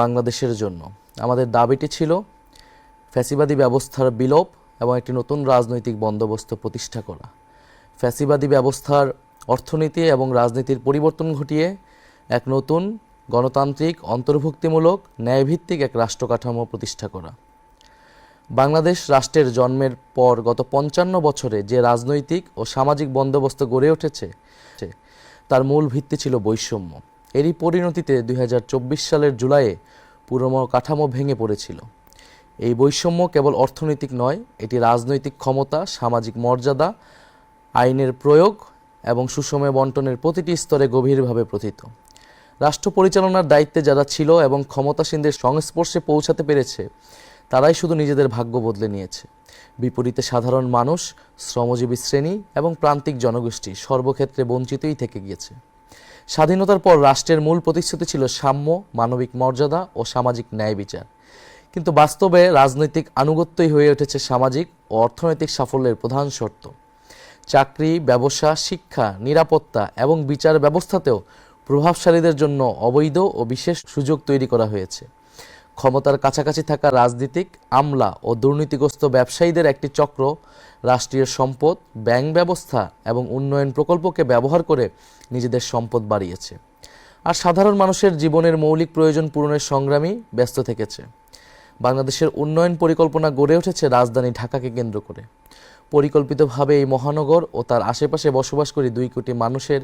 বাংলাদেশের জন্য। আমাদের দাবিটি ছিল ফ্যাসিবাদী ব্যবস্থার বিলোপ এবং একটি নতুন রাজনৈতিক বন্দোবস্ত প্রতিষ্ঠা করা। ফ্যাসিবাদী ব্যবস্থার অর্থনীতি এবং রাজনীতির পরিবর্তন ঘটিয়ে এক নতুন গণতান্ত্রিক, অন্তর্ভুক্তিমূলক, ন্যায়ভিত্তিক এক রাষ্ট্র কাঠামো প্রতিষ্ঠা করা। বাংলাদেশ রাষ্ট্রের জন্মের পর গত পঞ্চান্ন বছরে যে রাজনৈতিক ও সামাজিক বন্দোবস্ত গড়ে উঠেছে, তার মূল ভিত্তি ছিল বৈষম্য। এরই পরিণতিতে দুই হাজার চব্বিশ সালের জুলাইয়ে পুরনো কাঠামো ভেঙে পড়েছিল। এই বৈষম্য কেবল অর্থনৈতিক নয়, এটি রাজনৈতিক ক্ষমতা, সামাজিক মর্যাদা, আইনের প্রয়োগ এবং সুষমে বন্টনের প্রতিটি স্তরে গভীরভাবে প্রথিত। রাষ্ট্র পরিচালনার দায়িত্বে যারা ছিল এবং ক্ষমতাসীনদের সংস্পর্শে পৌঁছাতে পেরেছে, তারাই শুধু নিজেদের ভাগ্য বদলে নিয়েছে। বিপরীতে সাধারণ মানুষ, শ্রমজীবী শ্রেণি এবং প্রান্তিক জনগোষ্ঠী সর্বক্ষেত্রে বঞ্চিতই থেকে গিয়েছে। স্বাধীনতার পর রাষ্ট্রের মূল প্রতিশ্রুতি ছিল সাম্য, মানবিক মর্যাদা ও সামাজিক ন্যায় বিচার। কিন্তু বাস্তবে রাজনৈতিক আনুগত্যই হয়ে উঠেছে সামাজিক ও অর্থনৈতিক সাফল্যের প্রধান শর্ত। চাকরি, ব্যবসা, শিক্ষা, নিরাপত্তা এবং বিচার ব্যবস্থাতেও প্রভাবশালীদের জন্য অবৈধ ও বিশেষ সুযোগ তৈরি করা হয়েছে। ক্ষমতার কাছাকাছি থাকা রাজনীতিক, আমলা ও দুর্নীতিগ্রস্ত ব্যবসায়ীদের একটি চক্র রাষ্ট্রীয় সম্পদ, ব্যাংক ব্যবস্থা এবং উন্নয়ন প্রকল্পকে ব্যবহার করে নিজেদের সম্পদ বাড়িয়েছে। আর সাধারণ মানুষের জীবনের মৌলিক প্রয়োজন পূরণের সংগ্রামী ব্যস্ত থেকেছে। বাংলাদেশের উন্নয়ন পরিকল্পনা গড়ে উঠেছে রাজধানী ঢাকাকে কেন্দ্র করে। পরিকল্পিতভাবে এই মহানগর ও তার আশেপাশে বসবাসকারী দুই কোটি মানুষের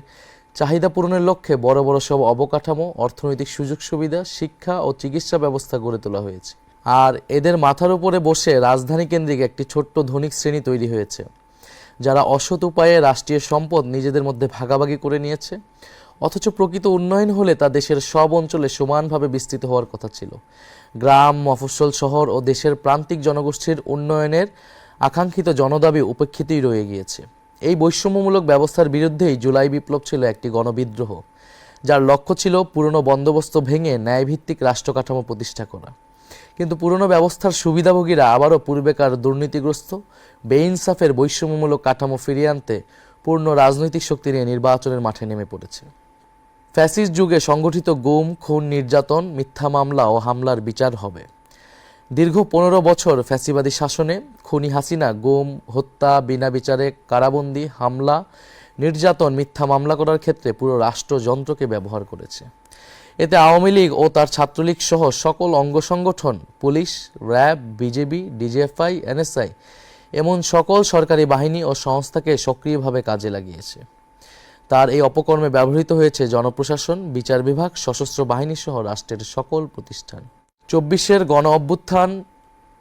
চাহিদা পূরণের লক্ষ্যে বড় বড় সব অবকাঠামো, অর্থনৈতিক সুযোগ সুবিধা, শিক্ষা ও চিকিৎসা ব্যবস্থা গড়ে তোলা হয়েছে। আর এদের মাথার উপরে বসে রাজধানী কেন্দ্রিক একটি ছোট্ট ধনিক শ্রেণি তৈরি হয়েছে, যারা অসৎ উপায়ে রাষ্ট্রীয় সম্পদ নিজেদের মধ্যে ভাগাভাগি করে নিয়েছে, অথচ প্রকৃত উন্নয়ন হলে তা দেশের সব অঞ্চলে সমানভাবে বিস্তৃত হওয়ার কথা ছিল। গ্রাম, মফস্বল শহর ও দেশের প্রান্তিক জনগোষ্ঠীর উন্নয়নের আকাঙ্ক্ষিত জনদাবি উপেক্ষিতই রয়ে গিয়েছে। এই বৈষম্যমূলক ব্যবস্থার বিরুদ্ধেই জুলাই বিপ্লব ছিল একটি গণবিদ্রোহ, যার লক্ষ্য ছিল পুরনো বন্দোবস্ত ভেঙে ন্যায়ভিত্তিক রাষ্ট্র কাঠামো প্রতিষ্ঠা করা। কিন্তু পুরনো ব্যবস্থার সুবিধাভোগীরা আবারও পূর্বেকার দুর্নীতিগ্রস্ত, বেইনসাফের বৈষম্যমূলক কাঠামো ফিরিয়ে আনতে পূর্ণ রাজনৈতিক শক্তি নিয়ে নির্বাচনের মাঠে নেমে পড়েছে। ফ্যাসিস্ট যুগে সংগঠিত গুম, খুন, নির্যাতন, মিথ্যা মামলা ও হামলার বিচার হবে। দীর্ঘ পনেরো বছর ফ্যাসিবাদী শাসনে খুনি হাসিনা গুম, হত্যা, বিনা বিচারে কারাবন্দি, হামলা, নির্যাতন, মিথ্যা মামলা করার ক্ষেত্রে পুরো রাষ্ট্রযন্ত্রকে ব্যবহার করেছে। এতে আওয়ামী লীগ ও তার ছাত্রলীগ সহ সকল অঙ্গ সংগঠন, police, RAB, BJP, DGFI, NSI এমন সকল সরকারি বাহিনী ও সংস্থাকে সক্রিয়ভাবে কাজে লাগিয়েছে। তার এই অপকর্মে ব্যবহৃত হয়েছে জনপ্রশাসন, বিচার বিভাগ, সশস্ত্র বাহিনী সহ রাষ্ট্রের সকল প্রতিষ্ঠান। চব্বিশের গণ অভ্যুত্থান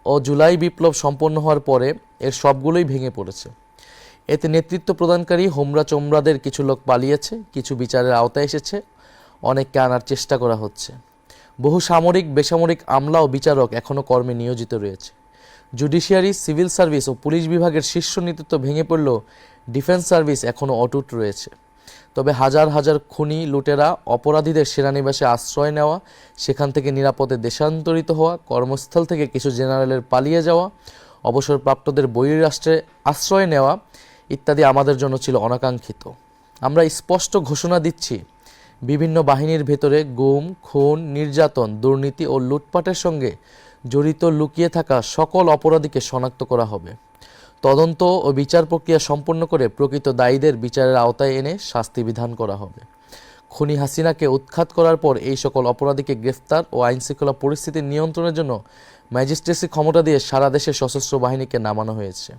ও জুলাই বিপ্লব সম্পন্ন হওয়ার পরে এর সবগুলোই ভেঙে পড়েছে। এতে নেতৃত্ব প্রদানকারী হোমরা চোমরাদের কিছু লোক পালিয়েছে, কিছু বিচারের আওতায় এসেছে অনেককে আনার চেষ্টা করা হচ্ছে। বহু সামরিক, বেসামরিক আমলা ও বিচারক এখনও কর্মে নিয়োজিত রয়েছে। জুডিশিয়ারি, সিভিল সার্ভিস ও পুলিশ বিভাগের শীর্ষ নেতৃত্ব ভেঙে পড়লেও ডিফেন্স সার্ভিস এখনও অটুট রয়েছে। তবে হাজার হাজার খুনি, লুটেরা, অপরাধীদের সেনানিবাসে আশ্রয় নেওয়া, সেখান থেকে নিরাপদে দেশান্তরিত হওয়া, কর্মস্থল থেকে কিছু জেনারেলের পালিয়ে যাওয়া, অবসরপ্রাপ্তদের বহিরাষ্ট্রে আশ্রয় নেওয়া ইত্যাদি আমাদের জন্য ছিল অনাকাঙ্ক্ষিত। আমরা স্পষ্ট ঘোষণা দিচ্ছি বিভিন্ন বাহিনীর ভেতরে গুম, খুন, নির্যাতন, দুর্নীতি ও লুটপাটের সঙ্গে জড়িত লুকিয়ে থাকা সকল অপরাধীকে শনাক্ত করা হবে। তদন্ত ও বিচার প্রক্রিয়া সম্পন্ন করে প্রকৃত দায়ীদের বিচারের আওতায় এনে শাস্তি বিধান করা হবে। খুনি হাসিনাকে উৎখাত করার পর এই সকল অপরাধীকে গ্রেফতার ও আইনশৃঙ্খলা পরিস্থিতি নিয়ন্ত্রণের জন্য ম্যাজিস্ট্রেসি ক্ষমতা দিয়ে সারা দেশে সশস্ত্র বাহিনীকে নামানো হয়েছে।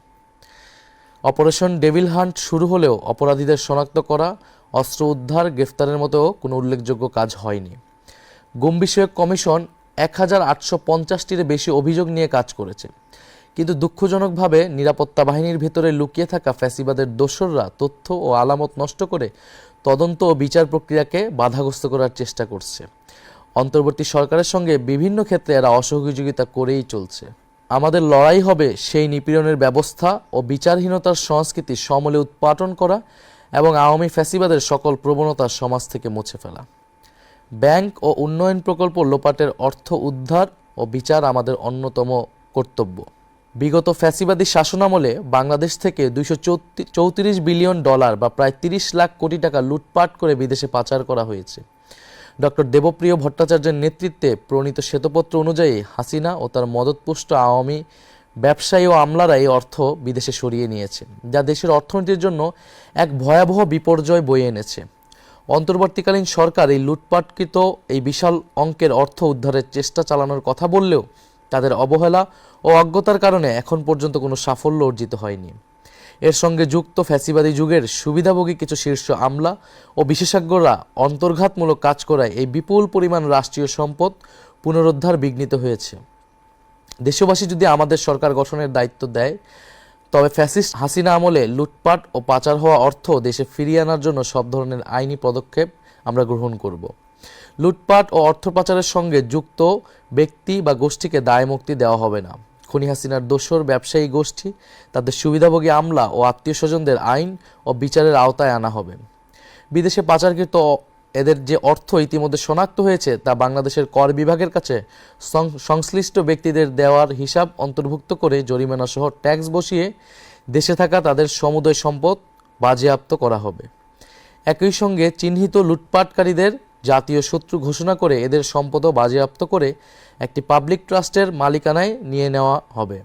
অপারেশন ডেভিল হান্ট শুরু হলেও অপরাধীদের শনাক্ত করা অস্ত্র উদ্ধার, গ্রেফতারের মতো কোনো উল্লেখযোগ্য কাজ হয়নি। গুম বিষয়ক কমিশন এক হাজার আটশো পঞ্চাশটির বেশি অভিযোগ নিয়ে কাজ করেছে। কিন্তু দুঃখজনকভাবে নিরাপত্তা বাহিনীর ভেতরে লুকিয়ে থাকা ফ্যাসিবাদের দোসররা তথ্য ও আলামত নষ্ট করে তদন্ত ও বিচার প্রক্রিয়াকে বাধাগ্রস্ত করার চেষ্টা করছে। অন্তর্বর্তী সরকারের সঙ্গে বিভিন্ন ক্ষেত্রে এরা অসহযোগিতা করেই চলছে। আমাদের লড়াই হবে সেই নিপীড়নের ব্যবস্থা ও বিচারহীনতার সংস্কৃতি সমলে উৎপাটন করা এবং আওয়ামী ফ্যাসিবাদের সকল প্রবণতা সমাজ থেকে মুছে ফেলা। ব্যাংক ও উন্নয়ন প্রকল্প লোপাটের অর্থ উদ্ধার ও বিচার আমাদের অন্যতম কর্তব্য। বিগত ফ্যাসিবাদী শাসনামলে বাংলাদেশ থেকে দুইশো চৌত্রিশ বিলিয়ন ডলার বা প্রায় তিরিশ লাখ কোটি টাকা লুটপাট করে বিদেশে পাচার করা হয়েছে। ডক্টর দেবপ্রিয় ভট্টাচার্যের নেতৃত্বে প্রণীত শ্বেতপত্র অনুযায়ী হাসিনা ও তার মদতপুষ্ট আওয়ামী ব্যবসায়ী ও আমলারা এই অর্থ বিদেশে সরিয়ে নিয়েছে যা দেশের অর্থনীতির জন্য এক ভয়াবহ বিপর্যয় বয়ে এনেছে। অন্তর্বর্তীকালীন সরকার এই লুটপাটকৃত এই বিশাল অঙ্কের অর্থ উদ্ধারের চেষ্টা চালানোর কথা বললেও তাদের অবহেলা ও অজ্ঞতার কারণে এখন পর্যন্ত কোনো সাফল্য অর্জিত হয়নি। এর সঙ্গে যুক্ত ফ্যাসিবাদী যুগের সুবিধাভোগী কিছু শীর্ষ আমলা ও বিশেষজ্ঞরা অন্তর্ঘাতমূলক কাজ করায় এই বিপুল পরিমাণ রাষ্ট্রীয় সম্পদ পুনরুদ্ধার বিঘ্নিত হয়েছে। দেশবাসী যদি আমাদের সরকার গঠনের দায়িত্ব দেয়, তবে ফ্যাসিস্ট হাসিনা আমলে লুটপাট ও পাচার হওয়া অর্থ দেশে ফিরিয়ে আনার জন্য সব ধরনের আইনি পদক্ষেপ আমরা গ্রহণ করব। লুটপাট ও অর্থ পাচারের সঙ্গে যুক্ত ব্যক্তি বা গোষ্ঠীকে দায় মুক্তি দেওয়া হবে না। খুনি হাসিনার দোসর ব্যবসায়ী গোষ্ঠী, তাদের সুবিধাভোগী আমলা ও আত্মীয় স্বজনদের আইন ও বিচারের আওতায় আনা হবে। বিদেশে পাচারকৃত এদের যে অর্থ ইতিমধ্যে শনাক্ত হয়েছে তা বাংলাদেশের কর বিভাগের কাছে সংশ্লিষ্ট ব্যক্তিদের দেওয়ার হিসাব অন্তর্ভুক্ত করে জরিমানা সহ ট্যাক্স বসিয়ে দেশে থাকা তাদের সমুদয় সম্পদ বাজেয়াপ্ত করা হবে। একই সঙ্গে চিহ্নিত লুটপাটকারীদের জাতীয় শত্রু ঘোষণা করে এদের সম্পদও বাজেয়াপ্ত করে একটি পাবলিক ট্রাস্টের মালিকানায় নিয়ে নেওয়া হবে।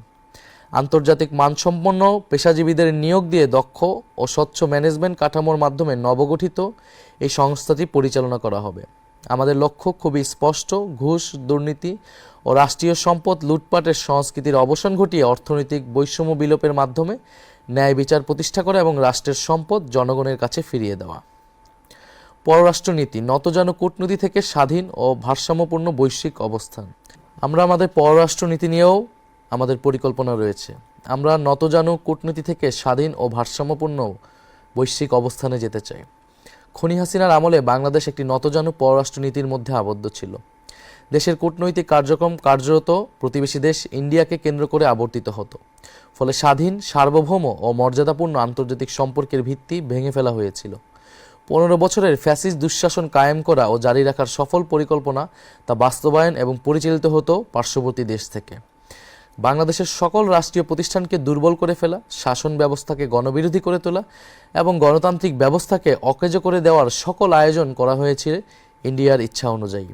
আন্তর্জাতিক মানসম্পন্ন পেশাজীবীদের নিয়োগ দিয়ে দক্ষ ও স্বচ্ছ ম্যানেজমেন্ট কাঠামোর মাধ্যমে নবগঠিত এই সংস্থাটি পরিচালনা করা হবে। আমাদের লক্ষ্য খুবই স্পষ্ট, ঘুষ, দুর্নীতি ও রাষ্ট্রীয় সম্পদ লুটপাটের সংস্কৃতির অবসান ঘটিয়ে অর্থনৈতিক বৈষম্য বিলোপের মাধ্যমে ন্যায় বিচার প্রতিষ্ঠা করা এবং রাষ্ট্রের সম্পদ জনগণের কাছে ফিরিয়ে দেওয়া। পররাষ্ট্রনীতি নতজানু কূটনীতি থেকে স্বাধীন ও ভারসাম্যপূর্ণ বৈশ্বিক অবস্থান। আমরা আমাদের পররাষ্ট্রনীতি নিয়েও আমাদের পরিকল্পনা রয়েছে। আমরা নতজানু কূটনীতি থেকে স্বাধীন ও ভারসাম্যপূর্ণ বৈশ্বিক অবস্থানে যেতে চাই। খনি হাসিনার আমলে বাংলাদেশ একটি নতজানু পররাষ্ট্রনীতির মধ্যে আবদ্ধ ছিল। দেশের কূটনৈতিক কার্যক্রম কার্যরত প্রতিবেশী দেশ ইন্ডিয়াকে কেন্দ্র করে আবর্তিত হতো। ফলে স্বাধীন, সার্বভৌম ও মর্যাদাপূর্ণ আন্তর্জাতিক সম্পর্কের ভিত্তি ভেঙে ফেলা হয়েছিল। পনেরো বছরের ফ্যাসিস দুঃশাসন কায়েম করা ও জারি রাখার সফল পরিকল্পনা তা বাস্তবায়ন এবং পরিচালিত হতো পার্শ্ববর্তী দেশ থেকে। বাংলাদেশের সকল রাষ্ট্রীয় প্রতিষ্ঠানকে দুর্বল করে ফেলা, শাসন ব্যবস্থাকে গণবিরোধী করে তোলা এবং গণতান্ত্রিক ব্যবস্থাকে অকেজ করে দেওয়ার সকল আয়োজন করা হয়েছে ইন্ডিয়ার ইচ্ছা অনুযায়ী।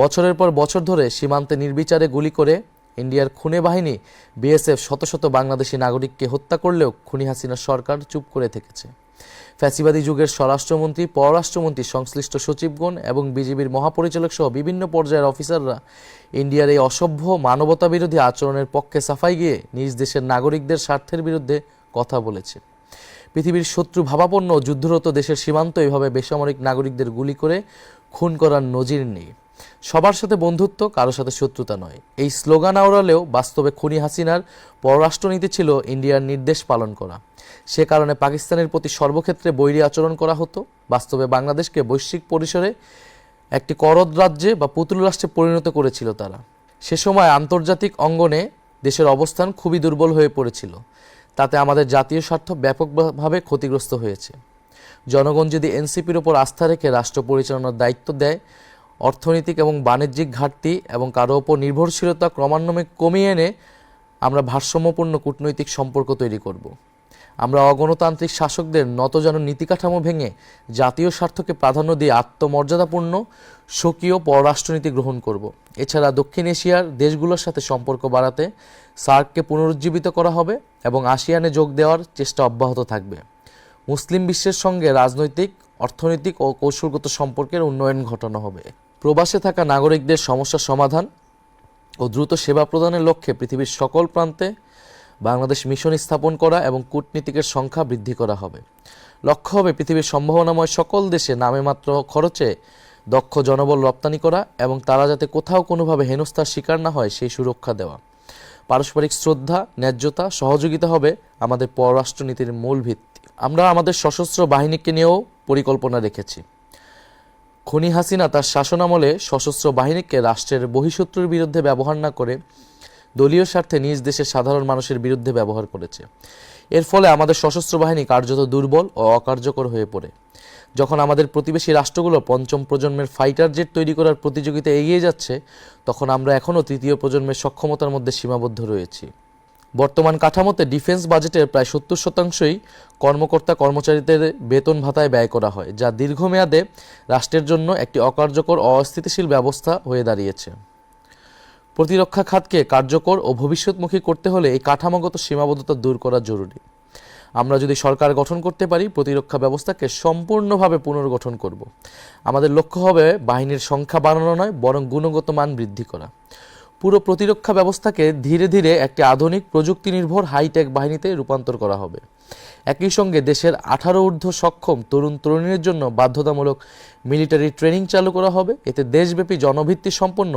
বছরের পর বছর ধরে সীমান্তে নির্বিচারে গুলি করে ইন্ডিয়ার খুনে বাহিনী, বিএসএফ শত শত বাংলাদেশি নাগরিককে হত্যা করলেও খুনি হাসিনার সরকার চুপ করে থেকেছে। ফ্যাসিবাদী যুগের স্বরাষ্ট্রমন্ত্রী, পররাষ্ট্রমন্ত্রী, সংশ্লিষ্ট সচিবগণ এবং বিজেপির মহাপরিচালক সহ বিভিন্ন পর্যায়ের অফিসাররা ইন্ডিয়ার এই অসভ্য মানবতা বিরোধী আচরণের পক্ষে সাফাই গিয়ে নিজ দেশের নাগরিকদের স্বার্থের বিরুদ্ধে কথা বলেছে। পৃথিবীর শত্রু ভাবাপন্ন যুদ্ধরত দেশের সীমান্ত এভাবে বেসামরিক নাগরিকদের গুলি করে খুন করার নজির নেই। সবার সাথে বন্ধুত্ব কারোর সাথে শত্রুতা নয়। এই স্লোগান আওড়ালেও বাস্তবে খুনি হাসিনার পররাষ্ট্রনীতি ছিল ইন্ডিয়ার নির্দেশ পালন করা। সে কারণে পাকিস্তানের প্রতি সর্বক্ষেত্রে বৈরী আচরণ করা হতো। বাস্তবে বাংলাদেশকে বৈশ্বিক পরিসরে একটি করদ রাজ্যে বা পুতুল রাষ্ট্রে পরিণত করেছিল তারা। সে সময় আন্তর্জাতিক অঙ্গনে দেশের অবস্থান খুবই দুর্বল হয়ে পড়েছিল। তাতে আমাদের জাতীয় স্বার্থ ব্যাপকভাবে ক্ষতিগ্রস্ত হয়েছে। জনগণ যদি এনসিপির ওপর আস্থা রেখে রাষ্ট্র পরিচালনার দায়িত্ব দেয় অর্থনৈতিক এবং বাণিজ্যিক ঘাটতি এবং কারও ওপর নির্ভরশীলতা ক্রমান্বয়ে কমিয়ে এনে আমরা ভারসাম্যপূর্ণ কূটনৈতিক সম্পর্ক তৈরি করব। আমরা অগণতান্ত্রিক শাসকদের নতজানু নীতি কাঠামো ভেঙে জাতীয় স্বার্থকে প্রাধান্য দিয়ে আত্মমর্যাদাপূর্ণ, স্বকীয় পররাষ্ট্রনীতি গ্রহণ করব। এছাড়া দক্ষিণ এশিয়ার দেশগুলোর সাথে সম্পর্ক বাড়াতে সার্ককে পুনরুজ্জীবিত করা হবে এবং আসিয়ানে যোগ দেওয়ার চেষ্টা অব্যাহত থাকবে। মুসলিম বিশ্বের সঙ্গে রাজনৈতিক, অর্থনৈতিক ও কৌশলগত সম্পর্কের উন্নয়ন ঘটানো হবে। প্রবাসে থাকা নাগরিকদের সমস্যার সমাধান ও দ্রুত সেবা প্রদানের লক্ষ্যে পৃথিবীর সকল প্রান্তে বাংলাদেশ মিশন স্থাপন করা এবং কূটনীতিকের সংখ্যা বৃদ্ধি করা হবে। লক্ষ্য হবে পৃথিবীর সম্ভাবনাময় সকল দেশে নামে মাত্র খরচে দক্ষ জনবল রপ্তানি করা এবং তারা যাতে কোথাও কোনোভাবে হেনস্থার শিকার না হয় সেই সুরক্ষা দেওয়া। পারস্পরিক শ্রদ্ধা, ন্যায্যতা, সহযোগিতা হবে আমাদের পররাষ্ট্রনীতির মূল ভিত্তি। আমরা আমাদের সশস্ত্র বাহিনীকে নিয়েও পরিকল্পনা রেখেছি। খনি হাসিনা তার শাসনামলে সশস্ত্র বাহিনীকে রাষ্ট্রের বহিঃশত্রুর বিরুদ্ধে ব্যবহার না করে দলীয় স্বার্থে নিজ দেশের সাধারণ মানুষের বিরুদ্ধে ব্যবহার করেছে। এর ফলে আমাদের সশস্ত্র বাহিনী কার্যত দুর্বল ও অকার্যকর হয়ে পড়ে। যখন আমাদের প্রতিবেশী রাষ্ট্রগুলো পঞ্চম প্রজন্মের ফাইটার জেট তৈরি করার প্রতিযোগিতা এগিয়ে যাচ্ছে, তখন আমরা এখনও তৃতীয় প্রজন্মের সক্ষমতার মধ্যে সীমাবদ্ধ রয়েছি। বর্তমান কাঠামোতে ডিফেন্স বাজেটের প্রায় সত্তর শতাংশই কর্মকর্তা কর্মচারীদের বেতন ভাতায় ব্যয় করা হয়, যা দীর্ঘমেয়াদে রাষ্ট্রের জন্য একটি অকার্যকর, অস্থিতিশীল ব্যবস্থা হয়ে দাঁড়িয়েছে। প্রতিরক্ষা খাতকে কার্যকর ও ভবিষ্যৎমুখী করতে হলে এই কাঠামোগত সীমাবদ্ধতা দূর করা জরুরি। আমরা যদি সরকার গঠন করতে পারি, প্রতিরক্ষা ব্যবস্থাকে সম্পূর্ণভাবে পুনর্গঠন করব। আমাদের লক্ষ্য হবে বাহিনীর সংখ্যা বাড়ানো নয়, বরং গুণগত মান বৃদ্ধি করা। পুরো প্রতিরক্ষা ব্যবস্থাকে ধীরে ধীরে একটি আধুনিক প্রযুক্তি নির্ভর হাইটেক বাহিনীতে রূপান্তর করা হবে। একই সঙ্গে দেশের আঠারো ঊর্ধ্ব সক্ষম তরুণ তরুণীর জন্য বাধ্যতামূলক মিলিটারি ট্রেনিং চালু করা হবে। এতে দেশব্যাপী জনভিত্তি সম্পন্ন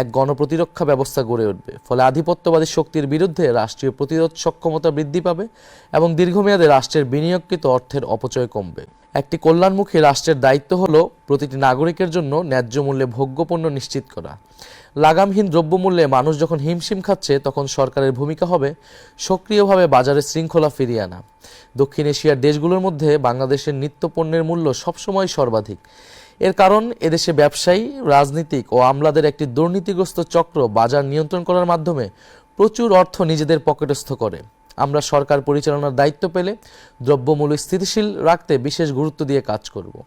এক গণপ্রতিরক্ষা ব্যবস্থা গড়ে উঠবে। ফলে আধিপত্যবাদী শক্তির বিরুদ্ধে রাষ্ট্রীয় প্রতিরোধ সক্ষমতা বৃদ্ধি পাবে এবং দীর্ঘমেয়াদে রাষ্ট্রের বিনিয়োগকৃত অর্থের অপচয় কমবে। একটি কল্যাণমুখী রাষ্ট্রের দায়িত্ব হল প্রতিটি নাগরিকের জন্য ন্যায্য মূল্যে ভোগ্যপণ্য নিশ্চিত করা। লাগামহীন দ্রব্যমূল্যে মানুষ যখন হিমশিম খাচ্ছে, তখন সরকারের ভূমিকা হবে সক্রিয়ভাবে বাজারে শৃঙ্খলা ফিরিয়ে আনা। দক্ষিণ এশিয়ার দেশগুলোর মধ্যে বাংলাদেশের নিত্যপণ্যের মূল্য সবসময় সর্বাধিক। এর কারণ, এদেশে ব্যবসায়ী, রাজনীতিক ও আমলাদের একটি দুর্নীতিগ্রস্ত চক্র বাজার নিয়ন্ত্রণ করার মাধ্যমে প্রচুর অর্থ নিজেদের পকেটস্থ করে। আমরা সরকার পরিচালনার দায়িত্ব পেলে দ্রব্যমূল্য স্থিতিশীল রাখতে বিশেষ গুরুত্ব দিয়ে কাজ করব।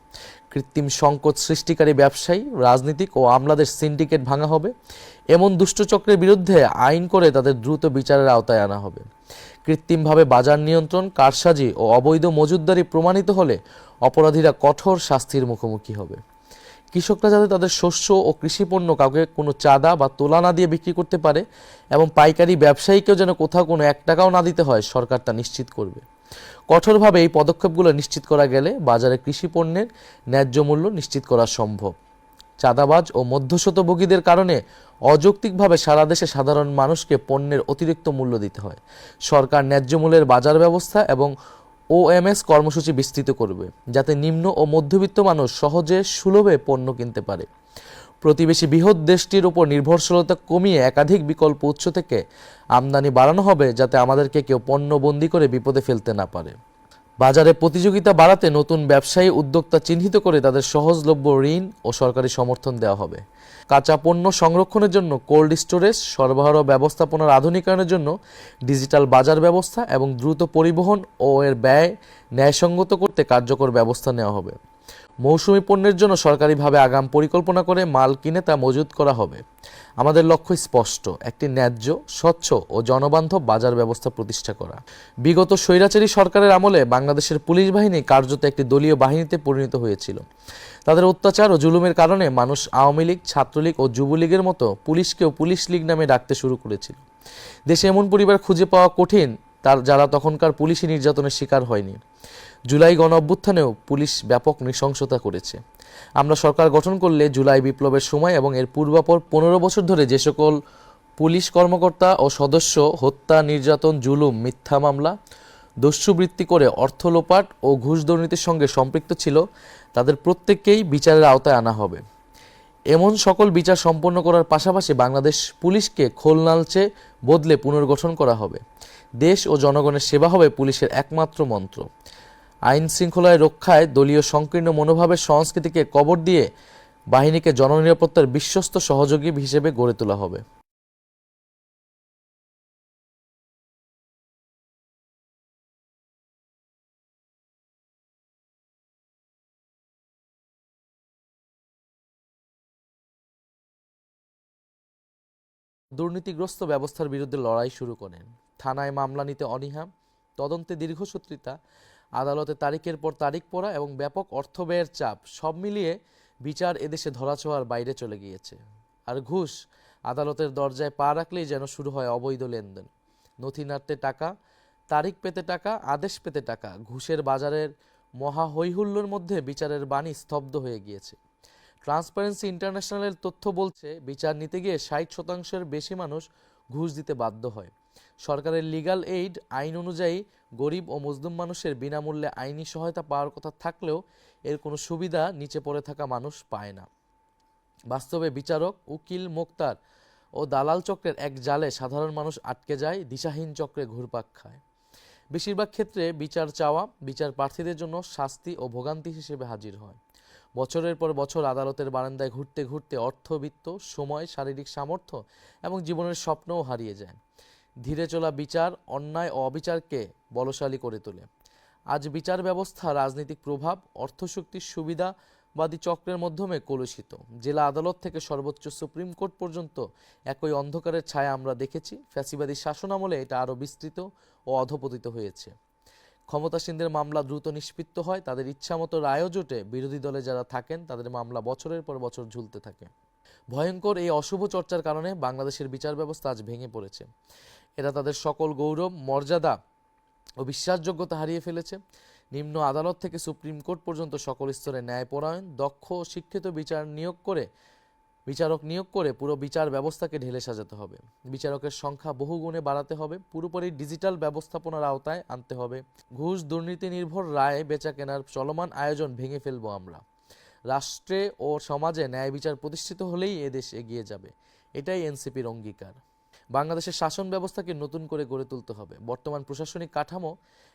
কৃত্রিম সংকট সৃষ্টিকারী ব্যবসায়ী, রাজনীতিক ও আমলাদের সিন্ডিকেট ভাঙা হবে। এমন দুষ্টচক্রের বিরুদ্ধে আইন করে তাদের দ্রুত বিচারের আওতায় আনা হবে। কৃত্রিমভাবে বাজার নিয়ন্ত্রণ, কারসাজি ও অবৈধ মজুদদারি প্রমাণিত হলে অপরাধীরা কঠোর শাস্তির মুখোমুখি হবে। কৃষকরা যাতে তাদের শস্য ও কৃষিপণ্য কাউকে কোনো চাঁদা বা তোলা না দিয়ে বিক্রি করতে পারে এবং পাইকারি ব্যবসায়ীকেও যেন কোথাও কোনো এক টাকাও না দিতে হয়, সরকার তা নিশ্চিত করবে। কঠোরভাবে এই পদক্ষেপগুলো নিশ্চিত করা গেলে বাজারে কৃষি পণ্যের ন্যায্য মূল্য নিশ্চিত করা সম্ভব। চাঁদাবাজ ও মধ্যস্বতভোগীদের কারণে অযৌক্তিকভাবে সারা দেশে সাধারণ মানুষকে পণ্যের অতিরিক্ত মূল্য দিতে হয়। সরকার ন্যায্য মূল্যের বাজার ব্যবস্থা এবং ওএমএস কর্মসূচি বিস্তৃত করবে, যাতে নিম্ন ও মধ্যবিত্ত মানুষ সহজে সুলভে পণ্য কিনতে পারে। প্রতিবেশী বৃহৎ দেশটির উপর নির্ভরশীলতা কমিয়ে একাধিক বিকল্প উৎস থেকে আমদানি বাড়ানো হবে যাতে আমাদেরকে কেউ পণ্য বন্দি করে বিপদে ফেলতে না পারে। বাজারে প্রতিযোগিতা বাড়াতে নতুন ব্যবসায়ী উদ্যোক্তা চিহ্নিত করে তাদের সহজলভ্য ঋণ ও সরকারি সমর্থন দেওয়া হবে। কাঁচা পণ্য সংরক্ষণের জন্য কোল্ড স্টোরেজ, সরবরাহ ব্যবস্থাপনার আধুনিকায়নের জন্য ডিজিটাল বাজার ব্যবস্থা এবং দ্রুত পরিবহন ও এর ব্যয় ন্যায়সঙ্গত করতে কার্যকর ব্যবস্থা নেওয়া হবে। মৌসুমি পণ্যের জন্য সরকারিভাবে আগাম পরিকল্পনা করে মাল কিনে তা মজুত করা হবে। আমাদের লক্ষ্য স্পষ্ট, একটি ন্যায্য, স্বচ্ছ ও জনবান্ধব বাজার ব্যবস্থা প্রতিষ্ঠা করা। বিগত স্বৈরাচারী সরকারের আমলে বাংলাদেশের পুলিশ বাহিনী কার্যত একটি দলীয় বাহিনীতে পরিণত হয়েছিল। তাদের অত্যাচার ও জুলুমের কারণে মানুষ আওয়ামী লীগ, ছাত্রলীগ ও যুবলীগের মতো পুলিশকেও পুলিশ লীগ নামে ডাকতে শুরু করেছিল। দেশে এমন পরিবার খুঁজে পাওয়া কঠিন, তার যারা তখনকার পুলিশি নির্যাতনের শিকার হয়নি। জুলাই গণ অভ্যুত্থানেও পুলিশ ব্যাপক নৃশংসতা করেছে। আমরা সরকার গঠন করলে জুলাই বিপ্লবের সময় এবং এর পূর্বাপর পনেরো বছর ধরে যে সকল পুলিশ কর্মকর্তা ও সদস্য হত্যা, নির্যাতন, জুলুম, মিথ্যা মামলা, দস্যুবৃত্তি করে অর্থ লোপাট ও ঘুষ দুর্নীতির সঙ্গে সম্পৃক্ত ছিল, তাদের প্রত্যেককেই বিচারের আওতায় আনা হবে। এমন সকল বিচার সম্পন্ন করার পাশাপাশি বাংলাদেশ পুলিশকে খোলনালচে বদলে পুনর্গঠন করা হবে। দেশ ও জনগণের সেবা হবে পুলিশের একমাত্র মন্ত্র। আইন শৃঙ্খলায় রক্ষায় দলীয় সংকীর্ণ মনোভাবের সংস্কৃতিকে কবর দিয়ে বাহিনীকে জননিরাপত্তার বিশ্বস্ত সহযোগী হিসেবে গড়ে তোলা হবে। দুর্নীতিগ্রস্ত ব্যবস্থার বিরুদ্ধে লড়াই শুরু করেন। থানায় মামলা নিতে অনীহা, তদন্তে দীর্ঘসূত্রিতা আদালতে তারিখের পর তারিখ পড়া এবং ব্যাপক অর্থ ব্যয়ের চাপ, সব মিলিয়ে বিচার এদেশে ধরাছোঁয়ার বাইরে চলে গিয়েছে। আর ঘুষ, আদালতের দরজায় পা রাখলেই যেন শুরু হয় অবৈধ লেনদেন। নথি নাড়তে টাকা, তারিখ পেতে টাকা, আদেশ পেতে টাকা, ঘুষের বাজারের মহা হৈহুল্লোর মধ্যে বিচারের বাণী স্তব্ধ হয়ে গিয়েছে। ট্রান্সপারেন্সি ইন্টারন্যাশনালের তথ্য বলছে, বিচার নিতে গিয়ে ষাট শতাংশের বেশি মানুষ ঘুষ দিতে বাধ্য হয়। সরকারের লিগ্যাল এইড আইন অনুযায়ী গরিব ও মজলুম মানুষের বিনামূল্যে আইনি সহায়তা পাওয়ার কথা থাকলেও এর কোনো সুবিধা নিচে পড়ে থাকা মানুষ পায় না। বাস্তবে বিচারক উকিল মোক্তার ও দালাল চক্রের এক জালে সাধারণ মানুষ আটকে যায়, দিশাহীন চক্রে ঘুরপাক খায়। বেশিরভাগ ক্ষেত্রে বিচার চাওয়া, বিচার প্রার্থীদের জন্য শাস্তি ও ভোগান্তি হিসেবে হাজির হয়। বছরের পর বছর আদালতের বারান্দায় ঘুরতে ঘুরতে অর্থবিত্ত, সময়, শারীরিক সামর্থ্য এবং জীবনের স্বপ্নও হারিয়ে যায়। ধীরে চলা বিচার অন্যায় ও অবিচারকে বলশালী করে তোলে। আজ বিচার ব্যবস্থা, রাজনৈতিক প্রভাব, অর্থশক্তির সুবিধাবাদী চক্রের মাধ্যমে কলুষিত। জেলা আদালত থেকে সর্বোচ্চ সুপ্রিম কোর্ট পর্যন্ত একই অন্ধকারের ছায়া আমরা দেখেছি। ফ্যাসিবাদী শাসনামলে এটা আরও বিস্তৃত ও অধপতিত হয়েছে। ক্ষমতাসীনদের মামলা দ্রুত নিষ্পৃত্ত হয়, তাদের ইচ্ছামতো রায়ও জোটে। বিরোধী দলে যারা থাকেন, তাদের মামলা বছরের পর বছর ঝুলতে থাকে। ভয়ঙ্কর এই অশুভ চর্চার কারণে বাংলাদেশের বিচার ব্যবস্থা আজ ভেঙে পড়েছে। এরা তাদের সকল গৌরব, মর্যাদা ও বিশ্বাসযোগ্যতা হারিয়ে ফেলেছে। নিম্ন আদালত থেকে সুপ্রিম কোর্ট পর্যন্ত সকল স্তরে ন্যায়পরায়ণ, দক্ষ শিক্ষিত বিচার নিয়োগ করে, বিচারক নিয়োগ করে পুরো বিচার ব্যবস্থাকে ঢেলে সাজাতে হবে। বিচারকের সংখ্যা বহু গুণে বাড়াতে হবে। পুরোপুরি ডিজিটাল ব্যবস্থাপনার আওতায় আনতে হবে। ঘুষ দুর্নীতি নির্ভর রায় বেচা কেনার চলমান আয়োজন ভেঙে ফেলব আমরা। রাষ্ট্রে ও সমাজে ন্যায় বিচার প্রতিষ্ঠিত হলেই এদেশ এগিয়ে যাবে। এটাই এনসিপির অঙ্গীকার। বাংলাদেশের শাসন ব্যবস্থাকে নতুন করে গড়ে তুলতে হবে। বর্তমান প্রশাসনিক কাঠামো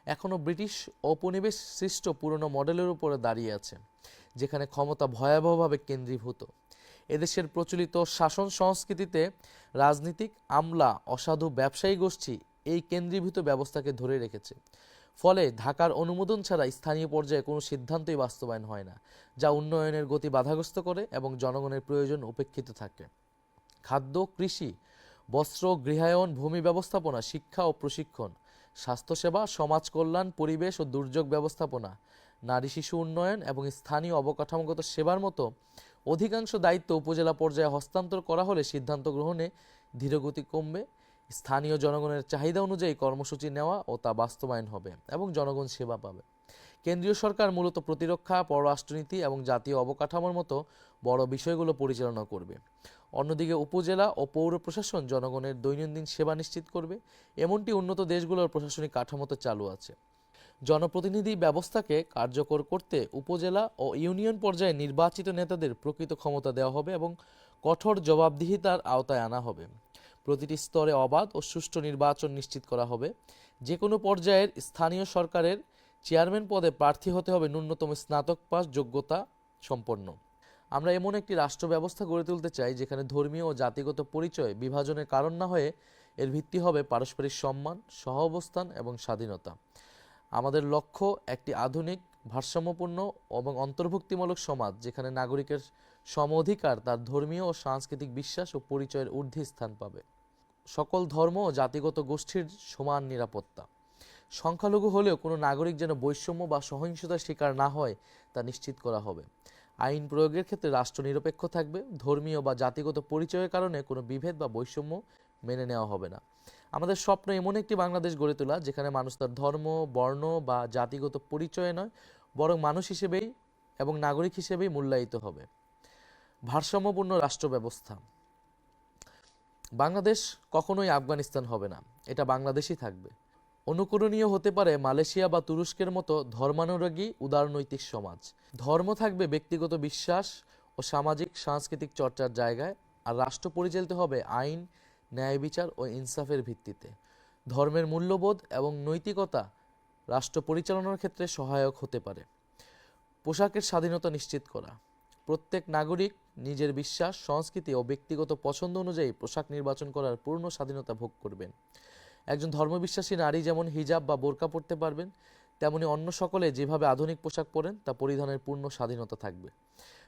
এখনও ব্রিটিশ ঔপনিবেশ সৃষ্ট পুরনো মডেলের উপরে দাঁড়িয়ে আছে, যেখানে ক্ষমতা ভয়াবহভাবে কেন্দ্রীভূত। এদেশের প্রচলিত শাসন সংস্কৃতিতে রাজনীতিক, আমলা, অসাধু ব্যবসায়ী গোষ্ঠী এই কেন্দ্রীভূত ব্যবস্থাকে ধরে রেখেছে। ফলে ঢাকার অনুমোদন ছাড়া স্থানীয় পর্যায়ে কোনো সিদ্ধান্তই বাস্তবায়ন হয় না, যা উন্নয়নের গতি বাধাগ্রস্ত করে এবং জনগণের প্রয়োজন উপেক্ষিত থাকে। খাদ্য, কৃষি বস্ত্র, গৃহায়ন, ভূমি ব্যবস্থাপনা, শিক্ষা ও প্রশিক্ষণ, স্বাস্থ্যসেবা, সমাজ কল্যাণ, পরিবেশ ও দুর্যোগ ব্যবস্থাপনা, নারী শিশু উন্নয়ন এবং স্থানীয় অবকাঠামোগত সেবার মতো অধিকাংশ দায়িত্ব উপজেলা পর্যায়ে হস্তান্তর করা হলে সিদ্ধান্ত গ্রহণে ধীরগতি কমবে, স্থানীয় জনগণের চাহিদা অনুযায়ী কর্মসূচি নেওয়া ও তা বাস্তবায়ন হবে এবং জনগণ সেবা পাবে। কেন্দ্রীয় সরকার মূলত প্রতিরক্ষা, পররাষ্ট্রনীতি এবং জাতীয় অবকাঠামোর মতো বড় বিষয়গুলো পরিচালনা করবে। অন্যদিকে উপজেলা ও পৌর প্রশাসন জনগণের দৈনন্দিন সেবা নিশ্চিত করবে, এমনটি উন্নত দেশগুলোর প্রশাসনিক কাঠামোতে চালু আছে। জনপ্রতিনিধি ব্যবস্থাকে কার্যকর করতে উপজেলা ও ইউনিয়ন পর্যায়ে নির্বাচিত নেতাদের প্রকৃত ক্ষমতা দেওয়া হবে এবং কঠোর জবাবদিহিতার আওতায় আনা হবে। প্রতিটি স্তরে অবাধ ও সুষ্ঠু নির্বাচন নিশ্চিত করা হবে। যে কোনো পর্যায়ের স্থানীয় সরকারের চেয়ারম্যান পদে প্রার্থী হতে হবে ন্যূনতম স্নাতক পাস যোগ্যতা সম্পন্ন। আমরা এমন একটি রাষ্ট্র ব্যবস্থা গড়ে তুলতে চাই যেখানে ধর্মীয় ও জাতিগত পরিচয় বিভাজনের কারণ না হয়ে এর ভিত্তি হবে পারস্পরিক সম্মান, সহাবস্থান এবং স্বাধীনতা। আমাদের লক্ষ্য একটি আধুনিক, ভারসাম্যপূর্ণ এবং অন্তর্ভুক্তিমূলক সমাজ যেখানে নাগরিকের সম অধিকার তার ধর্মীয় ও সাংস্কৃতিক বিশ্বাস ও পরিচয়ের ঊর্ধ্বে স্থান পাবে। সকল ধর্ম ও জাতিগত গোষ্ঠীর সমান নিরাপত্তা। সংখ্যালঘু হলেও কোনো নাগরিক যেন বৈষম্য বা সহিংসতার শিকার না হয় তা নিশ্চিত করা হবে। আইন প্রয়োগের ক্ষেত্রে রাষ্ট্র নিরপেক্ষ থাকবে। ধর্মীয় বা জাতিগত পরিচয়ের কারণে কোনো বিভেদ বা বৈষম্য মেনে নেওয়া হবে না। আমাদের স্বপ্ন এমন একটি বাংলাদেশ গড়ে তোলা, যেখানে মানুষ তার ধর্ম, বর্ণ বা জাতিগত পরিচয়ে নয়, বরং মানুষ হিসেবেই এবং নাগরিক হিসেবেই মূল্যায়িত হবে। ভারসাম্যপূর্ণ রাষ্ট্র ব্যবস্থা বাংলাদেশ কখনোই আফগানিস্তান হবে না। এটা বাংলাদেশই থাকবে। অনুকরণীয় হতে পারে মালয়েশিয়া বা তুরস্কের মতো ধর্মানুরাগী উদারনৈতিক সমাজ। ধর্ম থাকবে ব্যক্তিগত বিশ্বাস ও সামাজিক, সাংস্কৃতিক চর্চার জায়গায়, আর রাষ্ট্র পরিচালিত হবে আইন, ন্যায় বিচার ও ইনসাফের ভিত্তিতে। ধর্মের মূল্যবোধ এবং নৈতিকতা রাষ্ট্র পরিচালনার ক্ষেত্রে সহায়ক হতে পারে। পোশাকের স্বাধীনতা নিশ্চিত করা। প্রত্যেক নাগরিক নিজের বিশ্বাস, সংস্কৃতি ও ব্যক্তিগত পছন্দ অনুযায়ী পোশাক নির্বাচন করার পূর্ণ স্বাধীনতা ভোগ করবেন। একজন ধর্মবিশ্বাসী নারী যেমন হিজাব বা বোরকা পরতে পারবেন, তেমনি অন্য সকলে যেভাবে আধুনিক পোশাক পরেন, তা পরিধানের পূর্ণ স্বাধীনতা থাকবে।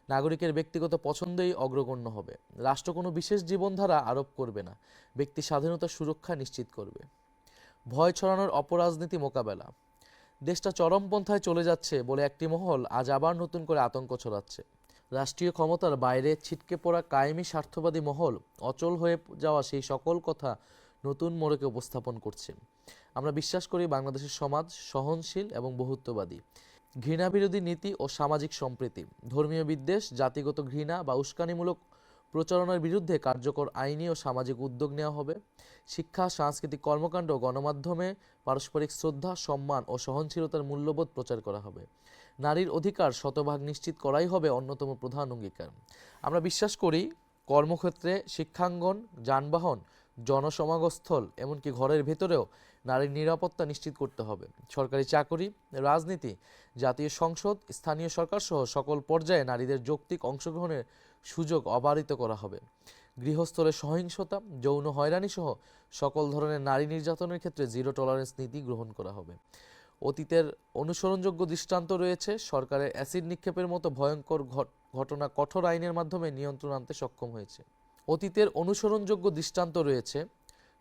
নাগরিকের ব্যক্তিগত পছন্দই অগ্রগণ্য হবে। রাষ্ট্র কোনো বিশেষ জীবনধারা আরোপ করবে না। ব্যক্তি স্বাধীনতার সুরক্ষা নিশ্চিত করবে। ভয় ছড়ানোর অপরাজনীতি মোকাবেলা। দেশটা চরমপন্থায় চলে যাচ্ছে বলে একটি মহল আজ আবার নতুন করে আতঙ্ক ছড়াচ্ছে। রাষ্ট্রীয় ক্ষমতার বাইরে ছিটকে পড়া কায়েমি স্বার্থবাদী মহল অচল হয়ে যাওয়া সেই সকল কথা নতুন মোড়কে উপস্থাপন করছে আমরা বিশ্বাস করি বাংলাদেশের সমাজ সহনশীল এবং বহুত্ববাদী। ঘৃণাবিরোধী নীতি ও সামাজিক সম্প্রীতি, ধর্মীয় বিদ্বেষ, জাতিগত ঘৃণা বা উস্কানিমূলক প্রচারণার বিরুদ্ধে কার্যকর আইনি ও সামাজিক উদ্যোগ নেওয়া হবে। শিক্ষা, সাংস্কৃতিক কর্মকাণ্ড ও গণমাধ্যমে পারস্পরিক শ্রদ্ধা, সম্মান ও সহনশীলতার মূল্যবোধ প্রচার করা হবে। নারীর অধিকার শতভাগ নিশ্চিত করাই হবে অন্যতম প্রধান অঙ্গীকার। আমরা বিশ্বাস করি কর্মক্ষেত্রে শিক্ষাঙ্গন, যানবাহন জনসমাগস্থল, এমনকি ঘরের ভেতরেও নারীর নিরাপত্তা নিশ্চিত করতে হবে। সরকারি চাকরি, রাজনীতি, জাতীয় সংসদ, স্থানীয় সরকার সহ সকল পর্যায়ে নারীদের যৌক্তিক অংশগ্রহণের সুযোগ অবারিত করা হবে। গৃহস্থলে সহিংসতা, যৌন হয়রানি সহ সকল ধরনের নারী নির্যাতনের ক্ষেত্রে জিরো টলারেন্স নীতি গ্রহণ করা হবে। অতীতের অনুসরণযোগ্য দৃষ্টান্ত রয়েছে, সরকারের অ্যাসিড নিক্ষেপের মতো ভয়ঙ্কর ঘট- ঘটনা কঠোর আইনের মাধ্যমে নিয়ন্ত্রণ আনতে সক্ষম হয়েছে। অতীতের অনুসরণযোগ্য দৃষ্টান্ত রয়েছে।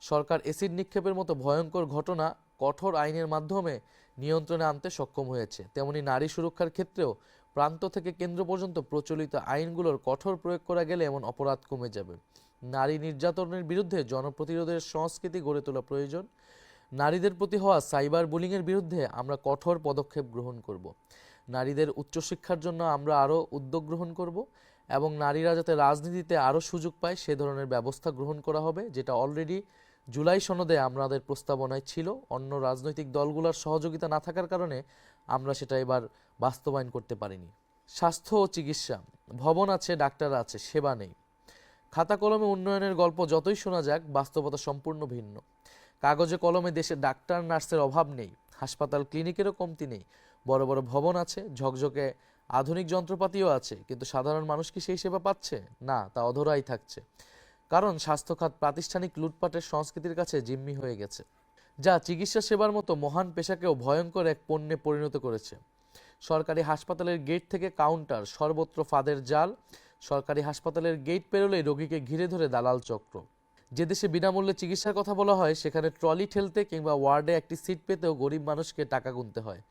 সরকার এসিড নিক্ষেপের মতো ভয়ঙ্কর ঘটনা কঠোর আইনের মাধ্যমে নিয়ন্ত্রণে আনতে সক্ষম হয়েছে। তেমনি নারী সুরক্ষার ক্ষেত্রেও প্রান্ত থেকে কেন্দ্র পর্যন্ত প্রচলিত আইনগুলোর কঠোর প্রয়োগ করা গেলে এমন অপরাধ কমে যাবে। নারী নির্যাতনের বিরুদ্ধে জনপ্রতিরোধের সংস্কৃতি গড়ে তোলা প্রয়োজন। নারীদের প্রতি হওয়া সাইবার বুলিংয়ের বিরুদ্ধে আমরা কঠোর পদক্ষেপ গ্রহণ করব। নারীদের উচ্চশিক্ষার জন্য আমরা আরও উদ্যোগ গ্রহণ করব। এবং নারীরা যাতে রাজনীতিতে আরও সুযোগ পায়, সে ধরনের ব্যবস্থা গ্রহণ করা হবে, যেটা অলরেডি জুলাই সনদে আমাদের প্রস্তাবনায় ছিল। অন্য রাজনৈতিক দলগুলোর সহযোগিতা না থাকার কারণে আমরা সেটা এবার বাস্তবায়ন করতে পারিনি। স্বাস্থ্য ও চিকিৎসা। ভবন আছে, ডাক্তার আছে, সেবা নেই। খাতা কলমে উন্নয়নের গল্প যতই শোনা যাক, বাস্তবতা সম্পূর্ণ ভিন্ন। কাগজে কলমে দেশে ডাক্তার, নার্সের অভাব নেই। হাসপাতাল, ক্লিনিকেরও কমতি নেই। বড় বড় ভবন আছে, ঝকঝকে আধুনিক যন্ত্রপাতিও আছে, কিন্তু সাধারণ মানুষ কি সেই সেবা পাচ্ছে? না, তা অধরাই থাকছে। কারণ স্বাস্থ্য খাত প্রাতিষ্ঠানিক লুটপাটের সংস্কৃতির কাছে জিম্মি হয়ে গেছে, যা চিকিৎসা সেবার মতো মহান পেশাকেও ভয়ঙ্কর এক পণ্যে পরিণত করেছে। সরকারি হাসপাতালের গেট থেকে কাউন্টার, সর্বত্র ফাদের জাল, সরকারি হাসপাতালের গেট পেরোলেই রোগীকে ঘিরে ধরে দালাল চক্র। যে দেশে বিনামূল্যে চিকিৎসার কথা বলা হয়, সেখানে ট্রলি ঠেলতে কিংবা ওয়ার্ডে একটি সিট পেতেও গরিব মানুষকে টাকা গুনতে হয়।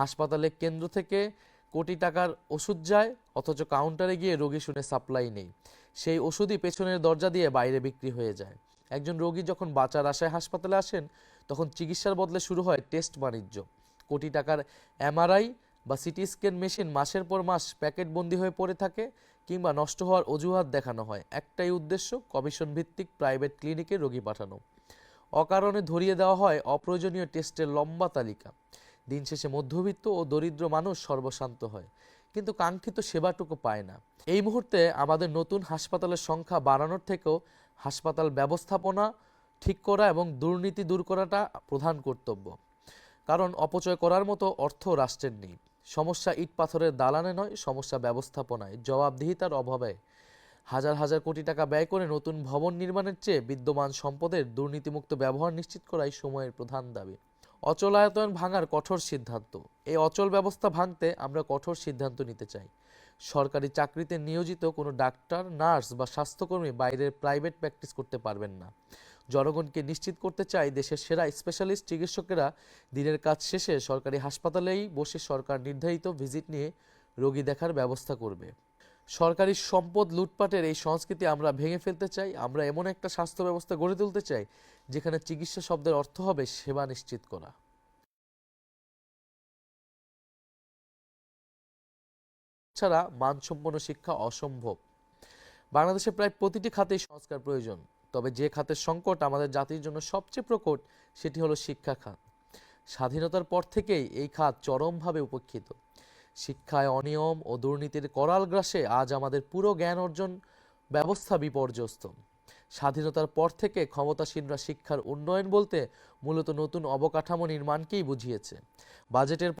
হাসপাতালে কেন্দ্র থেকে কোটি টাকার ওষুধ যায়, অথচ কাউন্টারে গিয়ে রোগী শুনে সাপ্লাই নেই। সেই ওষুধই পেছনের দরজা দিয়ে বাইরে বিক্রি হয়ে যায়। একজন রোগী যখন বাঁচার আশায় হাসপাতালে আসেন, তখন চিকিৎসার বদলে শুরু হয় টেস্ট বাণিজ্য। কোটি টাকার এমআরআই বা সিটি স্ক্যান মেশিন মাসের পর মাস প্যাকেটবন্দি হয়ে পড়ে থাকে কিংবা নষ্ট হওয়ার অজুহাত দেখানো হয়। একটাই উদ্দেশ্য, কমিশন ভিত্তিক প্রাইভেট ক্লিনিকে রোগী পাঠানো। অকারণে ধরিয়ে দেওয়া হয় অপ্রয়োজনীয় টেস্টের লম্বা তালিকা। দিন শেষে মধ্যবিত্ত ও দরিদ্র মানুষ সর্বশান্ত হয়। কিন্তু কাঙ্ক্ষিত সেবাটুকু পায় না। এই মুহূর্তে আমাদের নতুন হাসপাতালের সংখ্যা বাড়ানোর থেকেও হাসপাতাল ব্যবস্থাপনা ঠিক করা এবং দুর্নীতি দূর করাটা প্রধান কর্তব্য। কারণ অপচয় করার মতো অর্থ রাষ্ট্রের নেই। সমস্যা ইট পাথরের দালানে নয়, সমস্যা ব্যবস্থাপনায়। জবাবদিহিতার অভাবে হাজার হাজার কোটি টাকা ব্যয় করে নতুন ভবন নির্মাণের চেয়ে বিদ্যমান সম্পদের দুর্নীতিমুক্ত ব্যবহার নিশ্চিত করাই সময়ের প্রধান দাবি। অচলায়তন ভাঙার কঠোর সিদ্ধান্ত। এই অচল ব্যবস্থা ভাঙতে আমরা কঠোর সিদ্ধান্ত নিতে চাই। সরকারি চাকরিতে নিয়োজিত কোনো ডাক্তার, নার্স বা স্বাস্থ্যকর্মী বাইরের প্রাইভেট প্র্যাকটিস করতে পারবেন না। জনগণকে নিশ্চিত করতে চাই দেশের সেরা স্পেশালিস্ট চিকিৎসকেরা দিনের কাজ শেষে সরকারি হাসপাতালেই বসে সরকার নির্ধারিত ভিজিট নিয়ে রোগী দেখার ব্যবস্থা করবে। সরকারি সম্পদ লুটপাটের এই সংস্কৃতি আমরা ভেঙে ফেলতে চাই, আমরা এমন একটা স্বাস্থ্য ব্যবস্থা গড়ে তুলতে চাই, যেখানে চিকিৎসা শব্দের অর্থ হবে সেবা নিশ্চিত করা। ছাড়া মানসম্পন্ন শিক্ষা অসম্ভব। বাংলাদেশে প্রায় প্রতিটি খাতেই সংস্কার প্রয়োজন, তবে যে খাতের সংকট আমাদের জাতির জন্য সবচেয়ে প্রকট, সেটি হলো শিক্ষা খাত। স্বাধীনতার পর থেকেই এই খাত চরমভাবে উপেক্ষিত। শিক্ষায় অনিয়ম ও দুর্নীতির করাল গ্রাসে আজ আমাদের পুরো জ্ঞান অর্জন ব্যবস্থা বিপর্যস্ত। স্বাধীনতার পর থেকে ক্ষমতাসীনরা শিক্ষার উন্নয়ন বলতে মূলত নতুন অবকাঠামো নির্মাণকেই বুঝিয়েছে। বাজেটের